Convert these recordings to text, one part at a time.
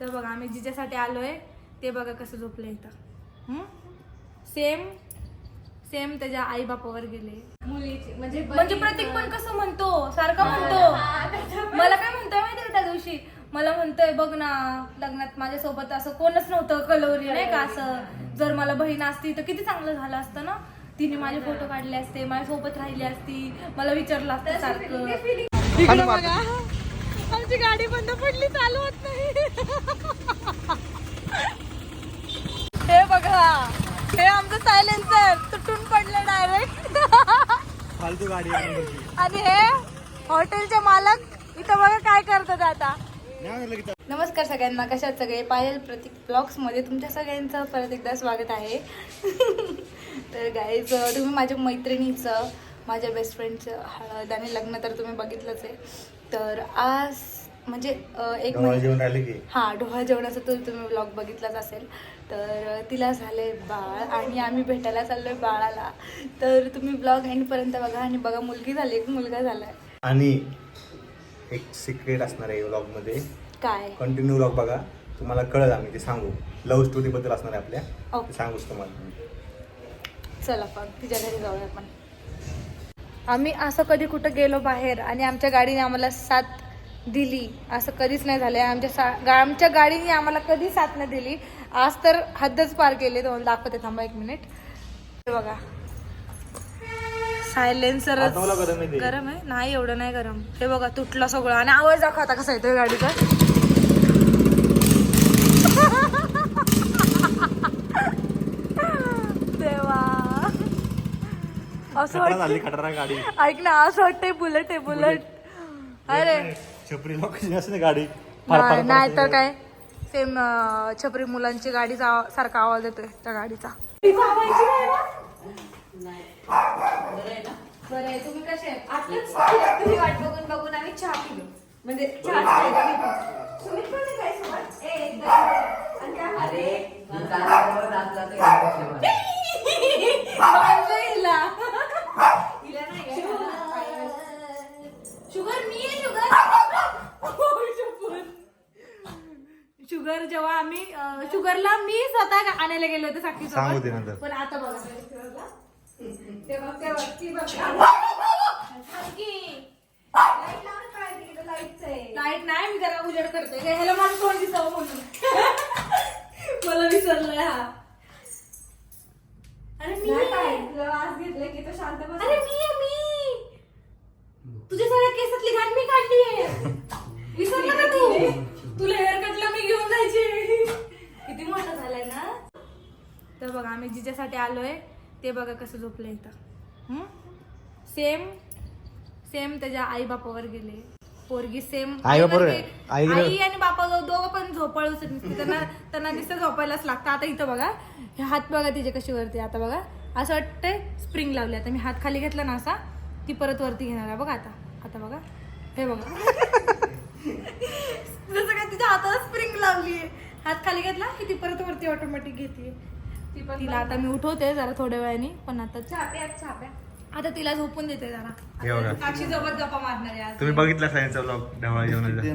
तर बघा आम्ही जिच्यासाठी आलोय. ते बघा कसं झोपलं इथं. सेम सेम त्याच्या आई बापावर गेले. मुलीची म्हणजे म्हणजे प्रतीक पण कसं म्हणतो? सारखा म्हणतो. मला काय म्हणतोय माहिती त्या दिवशी? मला म्हणतोय बघ ना लग्नात माझ्यासोबत असं कोणच नव्हतं कलवरी नाही का असं. जर मला बहीण असती तर किती चांगलं झालं असतं ना? तिने माझे फोटो काढले असते माझ्यासोबत राहिली असती. मला विचारलं असतं सारखं. बघा. आमची गाडी बंद पडली चालू होत नाही हे बघा हे आमचं सायलेन्सर तुटून पडलं डायरेक्ट फालतू गाडी आणि हे हॉटेलचे मालक इथं बघा काय करतात आता. नमस्कार सगळ्यांना कशात सगळे? पायल प्रतीक ब्लॉग्समध्ये तुमच्या सगळ्यांचं परत एकदा स्वागत आहे. तर गाईज तुम्ही माझ्या मैत्रिणीचं माझ्या बेस्ट फ्रेंडचं हळद आणि लग्न तर तुम्ही बघितलंच आहे. तर आज म्हणजे एक जेवण की. हां डोहा जेवणाचा तर तुम्ही ब्लॉग बघितलाच असेल. तर तिला झाले बाळ आणि आम्ही भेटायला चाललोय बाळाला. तर तुम्ही ब्लॉग एंडपर्यंत बघा आणि बघा मुलगी झाली एक मुलगा झालाय. आणि एक सिक्रेट असणार आहे व्लॉगमध्ये काय? कंटिन्यू व्लॉग बघा. तुम्हाला कळलं आम्ही ते सांगू. लव्ह स्टोरी बद्दल असणार आहे आपल्या. ते सांगूच तुम्हाला. चला पण तिच्या घरी जाऊया आपण. आम्ही असं कधी कुठं गेलो बाहेर आणि आमच्या गाडीने आम्हाला साथ दिली. असं कधीच नाही झालंय. आमच्या सा आमच्या गाडीने आम्हाला कधी साथ नाही दिली. आज तर हद्दच पार केले. तुम्हाला दाखवते थांबा एक मिनिट. हे बघा. सायलेन्सर आतमधला गरम आहे आहे? नाही एवढं नाही गरम. हे बघा तुटलं सगळं. आणि आवाज दाखवा आता कसा येतोय गाडीचा. देवा. असं वाटतं झाली ऐक ना असं वाटतंय बुलेट आहे बुलेट. अरे. छपरी लोकांची असते ना गाडी फार- फार- नाही तर काय सेम छपरी मुलांची गाडीचा आवा- सारखा आवाज येतोय त्या गाडीचा बरं आहे तुम्ही कसे आहे? आताच तुम्ही वाट बघून बघून आम्ही चहा पिलो म्हणजे चहा प्यायला घेतला. तुम्ही पण आहे काय सोबत? ए, एकदा आणि काय म्हणते? मानलं हिला. हिला नाही का? शुगर मी आहे शुगर शुगर जेव्हा आम्ही अं, शुगरला मी स्वतः आणायला गेलो होते साक्षी सांगू दे नंतर. पण आता बघा. तेव्हा तेव्हा ती बघ लाइट लाइट लावून काय तिकडे लाईटच आहे. नाही मी जरा उजेड करते. काय ह्याला माझं तोंड दिसावं म्हणून. मला विसरलंय हा. अरे मी. नाही तुला वास घेतलं की तो शांत बस. अरे मी आहे, मी. तुझ्या सगळ्या केसातली घाण मी काढली आहे विसरला का तू? तुला हेअर कटला मी जायची किती मोठा झालाय ना? तर बघा आम्ही जिच्यासाठी आलोय. ते बघा कसं झोपलं इथं. सेम सेम त्याच्या आई बापावर गेले. पोरगी सेम आई बापावर? आई आणि बापा दोघं पण झोपाळूच त्यांना त्यांना नुसतं झोपायलाच लागतं. आता इथं बघा हे हात बघा तिचे कशी वरती आता बघा असं वाटतंय स्प्रिंग लावली. आता मी हात खाली घेतला ना असा ती परत वरती घेणार आहे. बघा आता. आता बघा. हे बघा. जसं काय तिच्या हाताला स्प्रिंग लावली हात खाली घेतला की ती परत वरती ऑटोमॅटिक घेते ती पण तिला आता मी उठवते जरा थोड्या वेळाने पण आता चहा प्या चहा प्या आता तिला झोपून देते हे जरा बघा. साक्षी सोबत गप्पा मारणार आहे आज. तुम्ही बघितला सायन्सचा ब्लॉग ढवाळा जेवणाचा?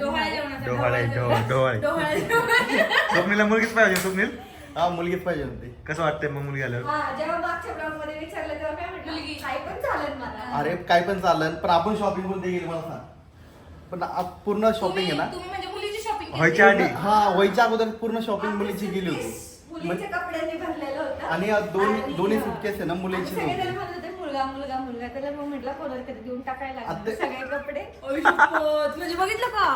डोहाळे जेवणाचा, डोहाळे, डोहाळे. डोहाळे. डोहाळे. जेवणाचा. स्वप्नीला मुलगीच पाहिजे स्वप्नील? हा मुलगीच पाहिजे होती. कसं वाटतंय मग मुलगी आल्यावर? हा जेव्हा मागच्या ब्लॉगमध्ये विचारलं तेव्हा काय म्हटलं काय पण चालेल मला. अरे काय पण चालेल पण आपण शॉपिंग कोणते गेली मला सांग. पण पूर्ण शॉपिंग आहे ना? तुम्ही म्हणजे मुलीची शॉपिंग व्हायच्या आधी. हा व्हायच्या अगोदर पूर्ण शॉपिंग मुलीची गेली होती. मुलीच्या कपड्यांनी भरलेलं होतं. आणि या दोन्ही आणि- दोन्ही सुटकेस आहे ना मुलींची सगळेजण होती म्हणत होते मुलगा मुलगा मुलगा. त्याला मग म्हटलं कोणाला तरी देऊन टाकायला लागलं. आता- सगळे कपडे. म्हणजे बघितलं का?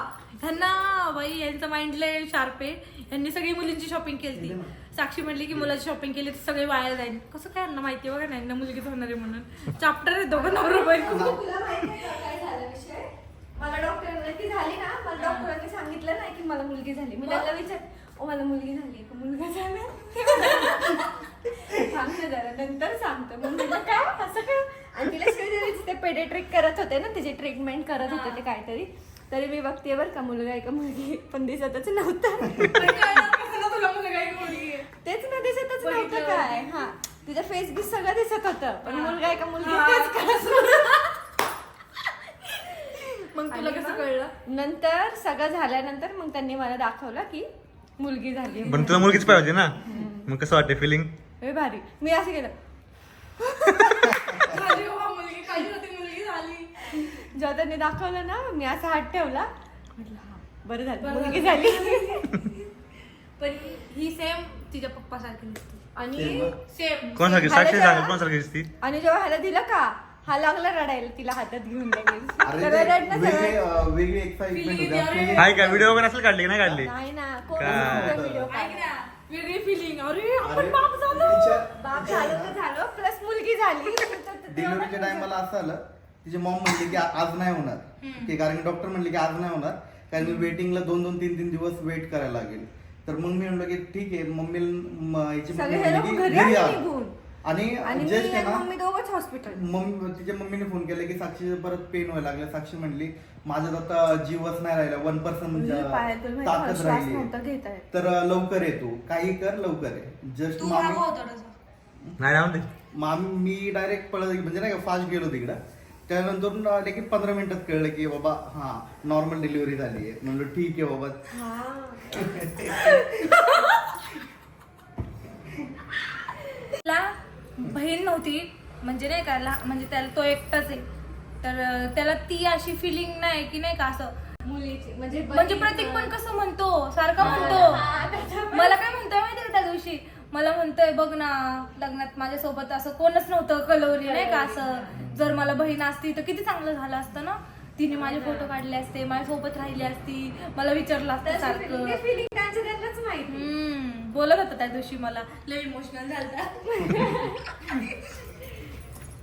ह्यांना बाई यांचं माइंड लय शार्प आहे. यांनी सगळी मुलींची शॉपिंग केली साक्षी म्हटली की मुलाची शॉपिंग केली तर सगळे वाया जाईल. कसं काय यांना माहिती आहे बघा नाही यांना मुलगीच होणार आहे म्हणून. चाप्टर आहे दोघं नवरा बायको. तुला माहिती आहे का काय झाला विषय? मला डॉक्टरांना ती झाली ना मला डॉक्टरांनी सांगितलं नाही की मला मुलगी झाली. मी त्याला विचार ओ मला मुलगी झाली का मुलगा झाला. सांगतो जरा नंतर सांगतो. मग म्हटलं काय? असं काय आणि तिला श्रीदेवीचे ते पेडेट्रिक करत होते ना तिची ट्रीटमेंट करत होते ते काहीतरी. तरी मी बघते बरं का मुलगा आहे का मुलगी पण दिसतच नव्हतं. तुला मुलगा आहे का मुलगी आहे? तेच ना दिसतच नव्हतं. काय. हा. तिचं फेस बीस सगळं दिसत होतं. पण. मुलगा आहे का मुलगी. तेच कळत नव्हतं. मग तुला कसं कळलं? नंतर सगळं झाल्यानंतर मग त्यांनी मला दाखवलं की मुलगी झाली पण तुला मुलगीच पाहिजे ना? मग कसं वाटते फिलिंग हे भारी. मी असं केलं. झाली बाबा मुलगी खाली होती मुलगी झाली. जेव्हा त्यांनी दाखवलं ना मी असा हात ठेवला. म्हटलं हा बरं झालं मुलगी झाली. पण ही सेम तिच्या पप्पा सारखी दिसते. आणि सेम कोणासारखी? साक्षी जेव्हा- सांग कोणासारखी दिसती? आणि जेव्हा ह्याला दिलं का हा लागला रडायला तिला हातात घेऊन लगेच. ते रडणं सगळं- वेगळी एक्साइटमेंट व्हिडिओ वगैरे असेल काढली की नाही काढली? नाही ना कोण काय? व्हिडिओ ऐक ना वेगळी फिलिंग अरे आपण अरे, बाप झालो. तिच्या- बाप झालं तर झालं प्लस मुलगी झाली. डिलिव्हरीच्या टायमाला असं आलं तिची मॉम म्हणली की आज नाही होणार. की कारण की डॉक्टर म्हणले की आज नाही होणार. कारण की वेटिंगला दोन दोन तीन तीन दिवस वेट करायला लागेल. तर मग मी म्हणलं की ठीक आहे मम्मी म- हिची हे घरी आले. आणि आणि मी जस्ट आहे आणि ना मम्मी दोघंच हॉस्पिटल मम्मी तिच्या मम्मीने फोन केला की साक्षी परत पेन व्हायला लागलं. साक्षी म्हणली माझ्यात आता जीवच नाही राहिला. वन पर्सेंट पायातून माहिती ताकद श्वास राहिली. नव्हता घेता येत. तर अं, लवकर ये तू. काही कर लवकर आहे जस्ट तू मामी मागं होता थोडंसं. नाही राहून दे. मामी मी डायरेक्ट पळत म्हणजे नाही का फास्ट गेलो तिकडं. त्यानंतर देखील पंधरा मिनिटात कळलं की बाबा हा नॉर्मल डिलिव्हरी झाली आहे. म्हणलं ठीक आहे बाबा. बहीण नव्हती. म्हणजे नाही का लहा- म्हणजे त्याला तो एकटाच आहे. तर त्याला ती अशी फिलिंग नाही की नाही का असं. मुलीची म्हणजे म्हणजे प्रतीक पण कसं म्हणतो? सारखा म्हणतो. मला काय म्हणतोय माहितीये का त्या दिवशी? मला म्हणतोय बघ ना लग्नात माझ्यासोबत असं कोणच नव्हतं कलवरी नाही का असं. जर मला बहीण असती तर किती चांगलं झालं असतं ना? तिने माझे फोटो काढले असते माझ्यासोबत राहिली असती मला विचारलं असतं सारखं. फिलिंग त्यांचं त्यांनाच माहिती. हम्म, बोलत होता त्या दिवशी मला. लय इमोशनल झालता.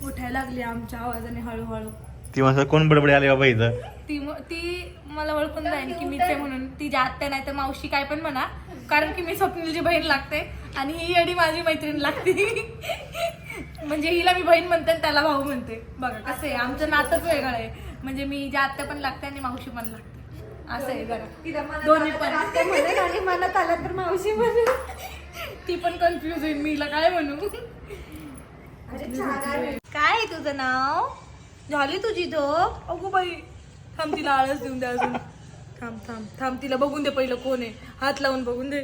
उठायला लागली आमच्या आवाजाने हळूहळू. ती माझं कोण बडबडे आले बाबा इथं? ती म- ती मला ओळखून जाईल की मीच आहे म्हणून तिच्या आत्या नाही तर मावशी काय पण म्हणा कारण की मी स्वप्नीलची बहीण लागते आणि ही येडी माझी मैत्रीण लागते. म्हणजे हिला मी बहीण म्हणते आणि त्याला भाऊ म्हणते. बघा कसं आहे आमचं नातंच वेगळं आहे. म्हणजे मी ज्या आत्या पण लागते आणि मावशी पण लागते. असं आहे मनात दोन्ही पण. आणि मनात आलं तर मावशी म्हणेल. ती पण कन्फ्युज होईल मीला काय म्हणू. काय आहे तुझं नाव? झाली तुझी झोप? अगो बाई थांब तिला आळस देऊन द्या अजून. थांब थांब थांब तिला बघून दे पहिलं कोण आहे. हात लावून बघून दे.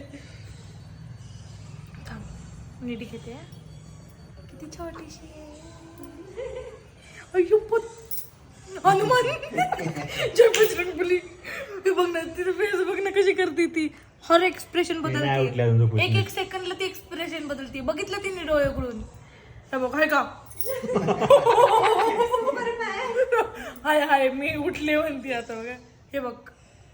थांब नीट घेते. किती छोटीशी आहे. अय्यो पुत हनुमान. जय बजरंग बली. हे बघ ना तिचं फेस बघ ना कशी करते ती. हर एक्सप्रेशन नाही अजून बदलते झोपेतून. एक एक सेकंदला ती एक्सप्रेशन बदलते. बघितलं तिने डोळे उघडून? हे बघ हाय का? हाय हाय मी उठले म्हणते आता बघा. हे बघ.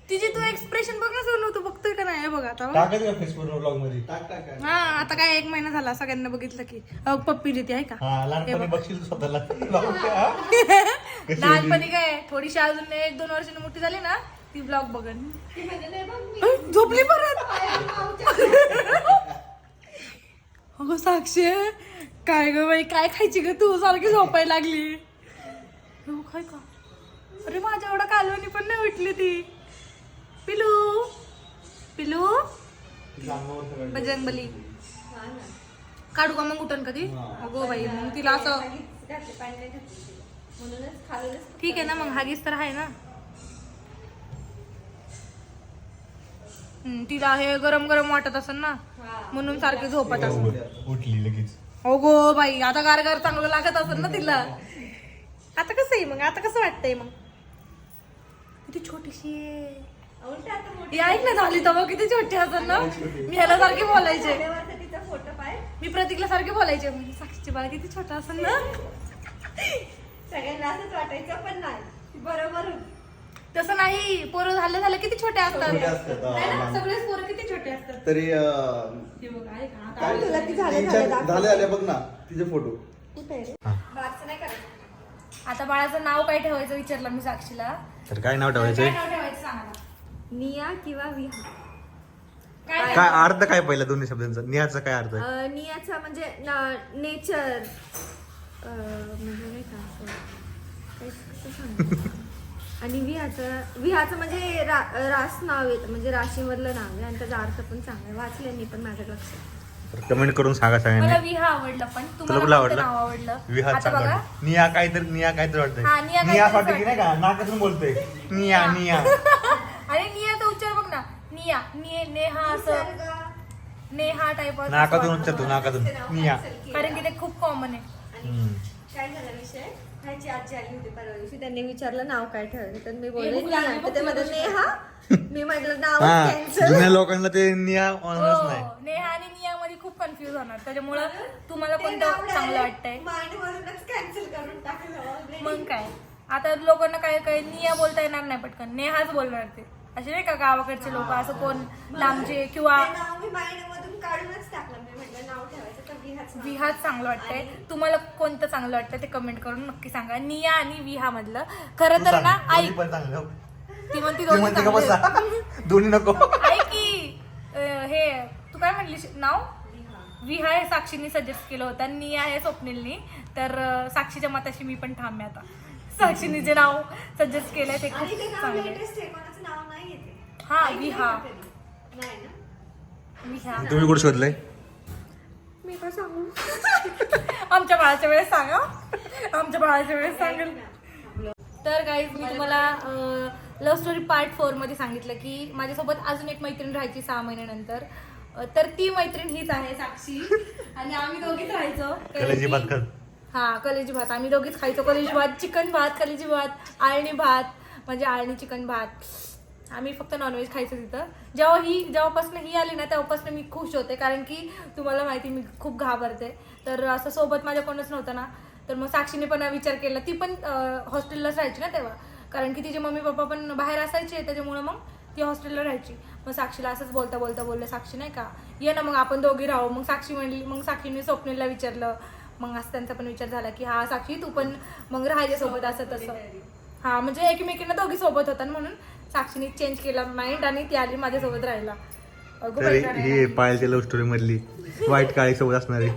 तिची तू एक्सप्रेशन बघ ना सोनू तू बघतोय का नाही? हे बघ आता. बघ. टाकत का फेसबुक ब्लॉगमध्ये. टाक टाक टाक. हा आता काय एक महिना झाला सगळ्यांना बघितलं की. अहो, पप्पी देते आहे का? हा लहानपणी. बघशील स्वतःला. लहानपणी काय थोडीशी अजून एक दोन वर्षांनी मोठी झाली ना ती ब्लॉग बघन. ती म्हणे, "नाही बघ, मी अय, झोपली परत? अगं साक्षी काय ग बाई काय खायची ग तू? सारखी झोपायला लागली. काय का? अरे माझ्या एवढा कालवणी पण नाही उठली ती. पिलू पिलू? बजरंगबली. काढू का मग उठन कधी? अगो बाई मग तिला असं म्हणूनच ठीक आहे ना मग हागीच तर आहे ना? हम्म, तिला हे गरम गरम वाटत असेल ना हा. म्हणून सारखी झोपत असेल. उठली लगेच. अगो बाई आता गार गार चांगलं लागत असेल ना तिला. आता कसं आहे मग? आता कसं वाटतंय मग? किती छोटीशी आहे. उलट आता मोठी ही ऐक ना झाली. तर किती छोटी असेल ना. मी ह्याला सारखी बोलायचे झाल्यावरचा तिचा फोटो पाय. मी प्रतीकला सारखे बोलायचे. म्हणजे साक्षीची बाळ किती छोटा असेल ना? सगळ्यांना असंच वाटायचं पण नाही ती बरोबर होती. तसं नाही पोरं झालं झालं किती छोटे असतात छोटे असतात, हा. ना? सगळेच पोरं किती छोटे असतात तरी अं, हे बघ, आहे का? आता काय तुला ती झाले- झाले बघ ना तिचे फोटो कुठे आहे रे? बारसं नाही करायचं आता बाळाचं नाव काय ठेवायचं विचारलं मी साक्षीला तर काय नाव काय नाव ठेवायचं सांगा मला. निया किंवा विहा काय काय अर्थ काय पहिला दोन्ही शब्दांचा निहाचा काय अर्थ आहे अं, नियाचा म्हणजे नेचर म्हणजे नाही का असं काय कसं सांगू? आणि विहाचं विहाचं म्हणजे रा- रास नाव येतं म्हणजे राशीमधलं नाव आहे आणि त्याचा अर्थ पण चांगला आहे. वाचले मी पण माझ्या लक्षात. तर कमेंट करून सांगा मला सगळ्यांनी विहा आवडलं पण. तुला तुम्हाला कुठलं कोणतं नाव आवडलं? आवडलं विहार आता बघा. निया काय तर निया काय तर हा, वाटतंय निया काहीतरी वाटतं की नाही का? नाकातून बोलतोय. निया निया. आणि नियाचा उच्चार बघ ना. निया निये नेहा असं. नेहा टाईप नाकातून उच्चारतो नाकातून. निया. कारण की ते खूप कॉमन आहे. हम्म. काय झाला विषय? ह्याची आजी आली होती परवा दिवशी. त्यांनी विचारलं नाव काय ठेवायचं. तर मी बोलले नेहा. तर ते मी म्हटलं नाव हा कॅन्सल जुन्या लोकांना ते निया नाही. हो, नेहा आणि निया मध्ये खूप कन्फ्युज होणार. त्याच्यामुळं तुम्हाला कोणतं चांगलं वाटतंय? कॅन्सल करून टाकलं मग काय? आता लोकांना काय काय निया बोलता येणार नाही पटकन. नेहाच बोलणार ते. असे नाही का गावाकडचे लोक असं कोण लांबचे किंवा ते नाव मी माइंड मधून काढूनच टाकलं. मी म्हटलं नाव ठेवायचं. विहाच चांगलं वाटतंय. तुम्हाला कोणतं चांगलं वाटतं ते कमेंट करून नक्की सांगा. निया आणि विहा मधलं. खरं तर ना ऐक. पण चांगलं. ती म्हणती दोन्ही चांगले. नको. ऐक की अं, हे तू काय म्हणलीस? नाव? विहा. हे साक्षीने सजेस्ट केलं होतं आणि निया हे स्वप्नीलनी. तर अं, साक्षीच्या मताशी मी पण ठाम आहे आता. साक्षीने जे नाव सजेस्ट केलंय ते आणि ते खूप नाव चांगले लेटेस्ट आहे कोणाचं नाव नाही येते हा, विहा. नाही ना? विहा. तुम्ही कुठे शोधलंय? मी पण सांगू. आमच्या बाळाच्या वेळेस सांगा. आमच्या बाळाच्या वेळेस सांगेल तर काही मी तुम्हाला लव्ह स्टोरी पार्ट फोरमध्ये सांगितलं की माझ्यासोबत अजून एक मैत्रीण राहायची सहा महिन्यानंतर. तर ती मैत्रीण हीच आहे साक्षी. आणि आम्ही दोघीच राहायचो. कलेजी भात खात. हा कलेजी भात. आम्ही दोघीच खायचो. कलेजी भात चिकन भात कलेजी भात आळणी भात. म्हणजे आळणी चिकन भात. आम्ही फक्त नॉनव्हेज खायचो तिथं. जेव्हा ही जेव्हापासून ही आली ना तेव्हापासून मी खुश होते कारण की तुम्हाला माहिती मी खूप घाबरते. तर असं सोबत माझ्या कोणच नव्हतं ना. तर मग साक्षीने पण विचार केला. ती पण हॉस्टेललाच राहायची ना तेव्हा. कारण की तिचे मम्मी पप्पा पण बाहेर असायचे त्याच्यामुळे मग ती हॉस्टेलला राहायची. मग साक्षीला असंच बोलता बोलता बोललं साक्षी नाही का? ये ना मग आपण दोघी राहू. मग साक्षी म्हणली मग साक्षीने स्वप्नीलला विचारलं. मग असं त्यांचा पण विचार झाला की हा साक्षी तू पण मग राहायच्या सोबत असं तसं. हा म्हणजे एकमेकींना दोघी सोबत होता म्हणून. साक्षीने चेंज केला माइंड आणि ती आली माझ्यासोबत राहायला. अगं तर. ही पायलच्या लव्ह स्टोरी मधली. वाईट काळी सोबत असणारी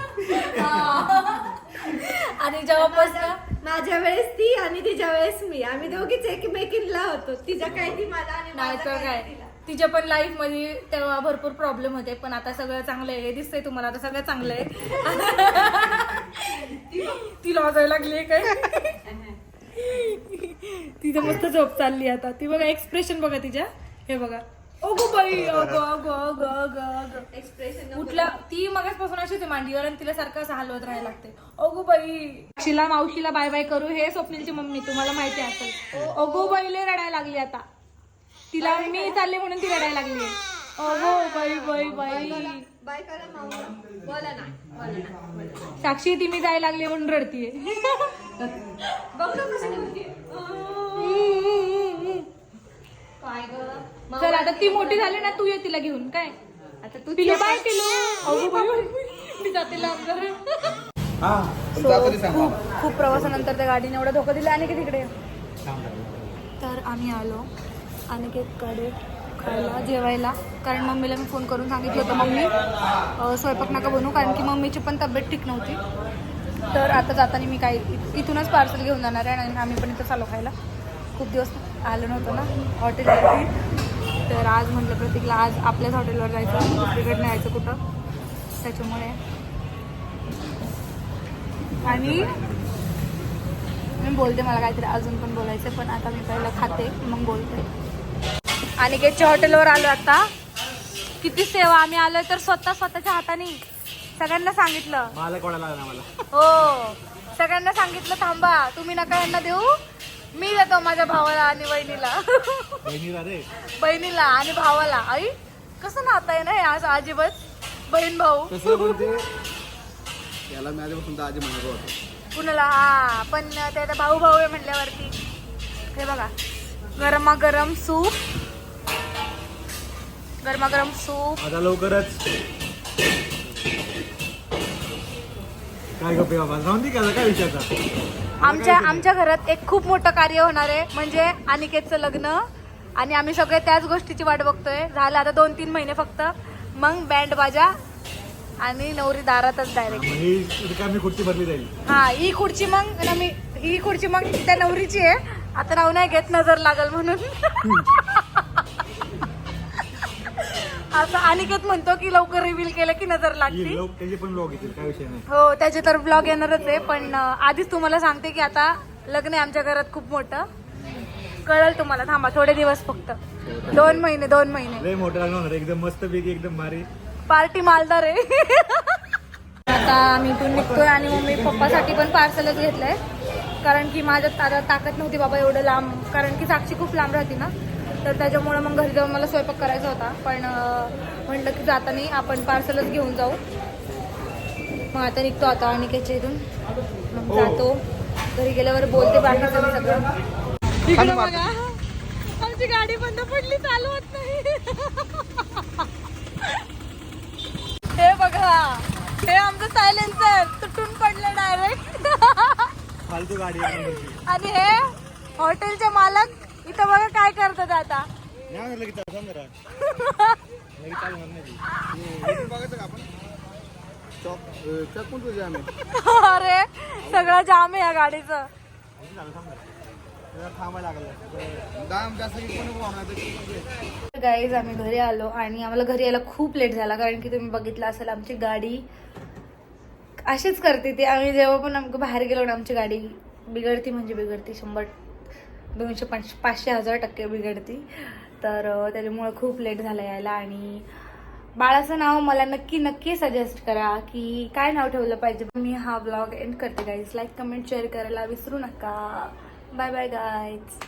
आणि जेव्हापासून माझ्या वेळेस ती आणि तिच्या वेळेस मी. आम्ही दोघीच एकमेकींना होतो. तिच्या काय ती माझा आणि नाही माझं तर काय? काय तिला. तिच्या पण लाईफमध्ये तेव्हा भरपूर प्रॉब्लेम होते. पण आता सगळं चांगलं आहे. हे दिसतंय तुम्हाला. आता सगळं चांगलं आहे. ती लॉजायला लागली काय? तिचं मस्त झोप चालली आता. ती बघा एक्सप्रेशन बघा तिच्या. हे बघा. अगो बाई अगो अगो अगो अगो अगो एक्सप्रेशन कुठला ती मगाचपासून अशी होती मांडीवर आणि तिला सारखं असं हलवत राहायला लागते अगो बाई. शिला मावशीला बाय बाय करू. हे स्वप्नीलची मम्मी तुम्हाला माहिती असेल अगो बाई लय रडायला लागली आता. तिला मी चालले म्हणून ती रडायला लागली अगो बाई बाई बाई. बाय करा माऊला बोला ना. बोला ना. बोला ना. साक्षी ती मी जायला लागली म्हणून रडतीये. बघ. काय ग? चल आता ती मोठी झाली ना तू ये तिला घेऊन. काय? आता तू पिलो बाय पिलो. मी जाते लांब जरा. हा खूप. खूप प्रवासानंतर त्या गाडीने एवढा धोका दिला. आणि की तिकडे तर आम्ही आलो. अनिकेतकडे खायला जेवायला. कारण मम्मीला मी फोन करून सांगितलं होतं मम्मी अं, स्वयंपाक नका बनवू. कारण की मम्मीची पण तब्येत ठीक नव्हती. तर आता जाताना मी काय इथूनच पार्सल घेऊन जाणार आहे आणि आम्ही पण इथं चालू खायला. खूप दिवस आलो नव्हतं ना हॉटेलवरती तर आज म्हटलं प्रत्येकला आज आपल्याच हॉटेलवर जायचं दुसरीकडे नाही यायचं कुठं? त्याच्यामुळे. आणि मी बोलते मला काहीतरी अजून पण बोलायचं पण आता मी पहिलं खाते मग बोलते. आणि केच्या हॉटेलवर आलो आता. किती सेवा आम्ही आलो तर स्वतः स्वतःच्या हाताने. सगळ्यांना सांगितलं. मला कोणाला लागला मला हो. सगळ्यांना सांगितलं थांबा तुम्ही नका यांना देऊ. मी देतो माझ्या भावाला आणि बहिणीला बहिणीला रे. बहिणीला आणि भावाला. आई कसं नातं आहे ना हे आज अजिबात बहीण भाऊ. कसं बोलते? याला मी आधीपासून दाजी म्हणत होतो. कुणाला? हा पण ते आता भाऊ भाऊ आहे म्हणल्यावरती. हे बघा. गरमागरम सूप. गरमागरम सूप. आता लवकरच. काय गप्पे बाबा? जाऊन दे की आता काय विचारता? आमच्या आमच्या घरात एक खूप मोठं कार्य होणार आहे म्हणजे अनिकेतचं लग्न. आणि आम्ही सगळे त्याच गोष्टीची वाट बघतोय. झालं आता दोन तीन महिने फक्त. मग बँड बाजा आणि नवरी दारातच डायरेक्ट ही रिकामी खुर्ची भरली जाईल. हा ही खुर्ची मग मी ही खुर्ची मग त्या नवरीची आहे. आता नाव नाही घेत नजर लागल म्हणून. असं अनिकेत म्हणतो की लवकर रिव्हील केलं की नजर लागते. लोक त्याचे पण ब्लॉग येतील काय विषय नाही. हो त्याचे तर ब्लॉग येणारच आहे पण आधीच तुम्हाला सांगते की आता लग्न आहे आमच्या घरात खूप मोठं. कळल तुम्हाला थांबा थोडे दिवस फक्त. दोन महिने दोन महिने. लय मोठं लग्न होणार एकदम मस्त पैकी एकदम भारी. पार्टी मालदार आहे. आता आम्ही इथून निघतोय आणि मम्मी पप्पासाठी पण पार्सलच घेतलंय. कारण की माझ्यात आता ताकद नव्हती बाबा एवढं लांब. कारण की साक्षी खूप लांब राहते ना. तर त्याच्यामुळे मग घरी जाऊन मला स्वयंपाक करायचा होता. पण अं, म्हणलं की जाताना आपण पार्सलच घेऊन जाऊ. मग आता निघतो आता अनिकेच्या इथून. मग जातो. घरी गेल्यावर बोलते बाकीचं मी सगळं इकडं बघा. आमची गाडी बंद पडली चालू होत नाही. हे बघा. हे आमचं सायलेन्सर तुटून पडलं डायरेक्ट फालतू गाडी आहे. नंबरची. आणि हे हॉटेलचे मालक. इथं बघा काय करतात आता. अरे सगळं जाम आहे या गाडीचं. गाईज आम्ही घरी आलो आणि आम्हाला घरी यायला खूप लेट झाला कारण की तुम्ही बघितलं असेल आमची गाडी. अशीच करते ती. आम्ही जेव्हा पण बाहेर गेलो ना आमची गाडी बिघडती म्हणजे बिघडती शंभर दोनशे पाच पाचशे हजार टक्के बिघडती. तर त्याच्यामुळं खूप लेट झालं यायला आणि बाळाचं नाव मला नक्की नक्की सजेस्ट करा की काय नाव ठेवलं पाहिजे. मी हा ब्लॉग एंड करते गाईज लाईक कमेंट शेअर करायला विसरू नका. Bye bye guys